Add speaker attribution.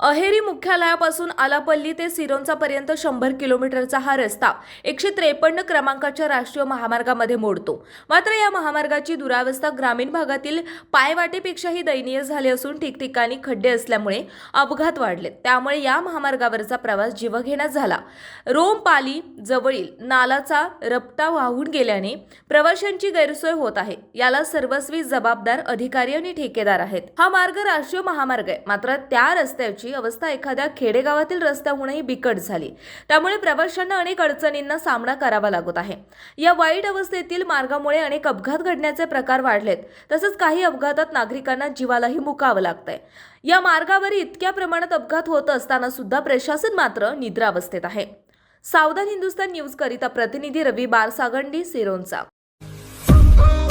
Speaker 1: अहेरी मुख्यालयापासून आलापल्ली ते सिरोंचापर्यंत शंभर किलोमीटरचा हा रस्ता एकशे त्रेपन्न क्रमांकाच्या राष्ट्रीय महामार्गामध्ये मोडतो. मात्र या महामार्गाची दुरावस्था ग्रामीण भागातील पायवाटेपेक्षाही दयनीय झाली असून ठिकठिकाणी खड्डे असल्यामुळे अपघात वाढले. त्यामुळे या महामार्गावरचा प्रवास जीवघेणा झाला. रोमपाली जवळील नालाचा रपटा वाहून गेल्याने प्रवाशांची गैरसोय होत आहे. याला सर्वस्वी जबाबदार अधिकारी आणि ठेकेदार आहेत. हा मार्ग राष्ट्रीय महामार्ग आहे. मात्र त्या रस्त्याची अवस्था एखाद्या खेडेगावातील रस्त्याहूनही बिकट झाली. त्यामुळे प्रवाशांना अनेक अडचणींना सामना करावा लागत आहे. या वाईट अवस्थेतील मार्गामुळे अनेक अपघात घडण्याचे प्रकार वाढलेत. तसंच काही अपघातात नागरिकांना जीवालाही मुकावं लागतंय. या मार्गावर इतक्या प्रमाणात अपघात होत असताना सुद्धा प्रशासन मात्र निद्रावस्थेत आहे. सावधान हिंदुस्तान न्यूज करिता प्रतिनिधी रवी बारसागंडी सिरोंचा.